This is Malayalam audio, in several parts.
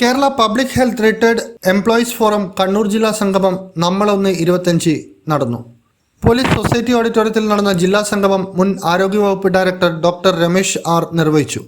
Kerala public health retired employees forum Kannur ജില്ലാ സംഗമം നമ്മളൊന്ന് ഇരുപത്തഞ്ച് നടന്നു. പോലീസ് സൊസൈറ്റി ഓഡിറ്റോറിയത്തിൽ നടന്ന ജില്ലാ സംഗമം മുൻ ആരോഗ്യവകുപ്പ് ഡയറക്ടർ ഡോക്ടർ രമേശ് ആർ നിർവഹിച്ചു.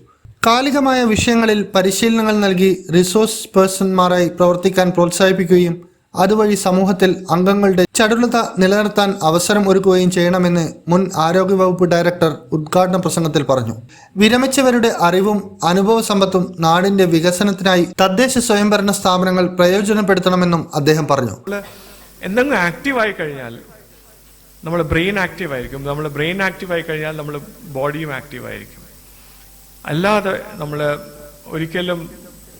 കാലികമായ വിഷയങ്ങളിൽ പരിശീലനങ്ങൾ നൽകി റിസോഴ്സ് പേഴ്സൺമാരായി പ്രവർത്തിക്കാൻ പ്രോത്സാഹിപ്പിക്കുകയും അതുവഴി സമൂഹത്തിൽ അംഗങ്ങളുടെ ചടുലത നിലനിർത്താൻ അവസരം ഒരുക്കുകയും ചെയ്യണമെന്ന് മുൻ ആരോഗ്യവകുപ്പ് ഡയറക്ടർ ഉദ്ഘാടന പ്രസംഗത്തിൽ പറഞ്ഞു. വിരമിച്ചവരുടെ അറിവും അനുഭവ സമ്പത്തും നാടിന്റെ വികസനത്തിനായി തദ്ദേശ സ്വയംഭരണ സ്ഥാപനങ്ങൾ പ്രയോജനപ്പെടുത്തണമെന്നും അദ്ദേഹം പറഞ്ഞു. എന്തെങ്കിലും ആക്റ്റീവ് ആയി കഴിഞ്ഞാൽ നമ്മൾ ബ്രെയിൻ ആക്റ്റീവ് ആയിരിക്കും. നമ്മൾ ബ്രെയിൻ ആക്റ്റീവ് ആയി കഴിഞ്ഞാൽ നമ്മൾ ബോഡിയും ആക്റ്റീവ് ആയിരിക്കും. അല്ലാതെ നമ്മൾ ഒരിക്കലും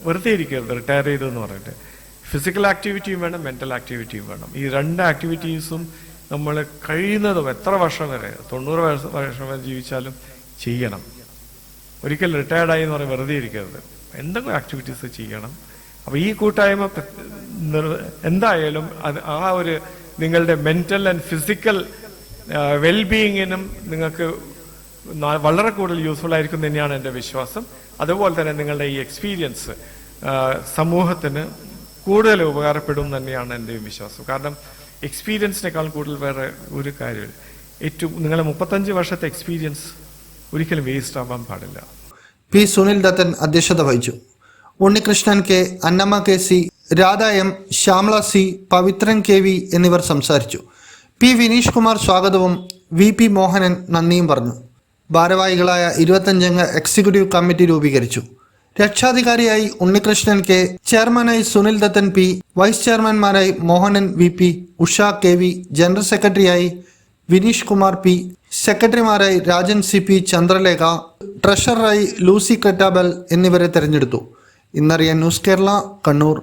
വെറുതെ ഇരിക്കരുത് റിട്ടയർ ചെയ്തെന്ന് പറഞ്ഞിട്ട്. ഫിസിക്കൽ ആക്ടിവിറ്റിയും വേണം മെന്റൽ ആക്ടിവിറ്റിയും വേണം. ഈ രണ്ട് ആക്ടിവിറ്റീസും നമ്മൾ കഴിയുന്നതും എത്ര വർഷം വരെ തൊണ്ണൂറ് വർഷ- വരെ ജീവിച്ചാലും ചെയ്യണം. ഒരിക്കൽ റിട്ടയർഡ് ആയി എന്ന് പറഞ്ഞാൽ വെറുതെ ഇരിക്കരുത്. എന്തെങ്കിലും ആക്ടിവിറ്റീസ് ചെയ്യണം. അപ്പോൾ ഈ കൂട്ടായ്മ എന്തായാലും അത് ആ ഒരു നിങ്ങളുടെ മെന്റൽ ആൻഡ് ഫിസിക്കൽ വെൽബീയിങ്ങിനും നിങ്ങൾക്ക് വളരെ കൂടുതൽ യൂസ്ഫുൾ ആയിരിക്കും തന്നെയാണ് എന്റെ വിശ്വാസം. അതുപോലെ തന്നെ നിങ്ങളുടെ ഈ എക്സ്പീരിയൻസ് സമൂഹത്തിന് കൂടുതൽ ഉപകാരപ്പെടും തന്നെയാണ് എന്റെ വിശ്വാസം. കാരണം എക്സ്പീരിയൻസിനേക്കാൾ കൂടുതൽ വേറെ ഒരു കാര്യമില്ല. ഏറ്റവും നിങ്ങളുടെ മുപ്പത്തഞ്ച് വർഷത്തെ എക്സ്പീരിയൻസ് ഒരിക്കലും വേസ്റ്റ് ആവാൻ പാടില്ല. പി സുനിൽ ദത്തൻ അധ്യക്ഷത വഹിച്ചു. Unnikrishnan K Annamma K C Radha M Shyamala C Pavithran K V എന്നിവർ സംസാരിച്ചു. പി വിനീഷ് കുമാർ സ്വാഗതവും വി പി മോഹനൻ നന്ദിയും പറഞ്ഞു. ഭാരവാഹികളായ ഇരുപത്തഞ്ചംഗ എക്സിക്യൂട്ടീവ് കമ്മിറ്റി രൂപീകരിച്ചു. രക്ഷാധികാരിയായി ഉണ്ണികൃഷ്ണൻ കെ. ചെയർമാനായി Sunil Dathan P. Vice ചെയർമാൻമാരായി Mohanan V. P. Usha K. V. General സെക്രട്ടറിയായി വിനീഷ് കുമാർ പി. സെക്രട്ടറിമാരായി രാജൻ സി. പി. ചന്ദ്രലേഖ ട്രഷററായി ലൂസി ക്രെറ്റാബൽ എന്നിവരെ തെരഞ്ഞെടുത്തു. ഇന്നറിയാൻ ന്യൂസ് കേരള കണ്ണൂർ.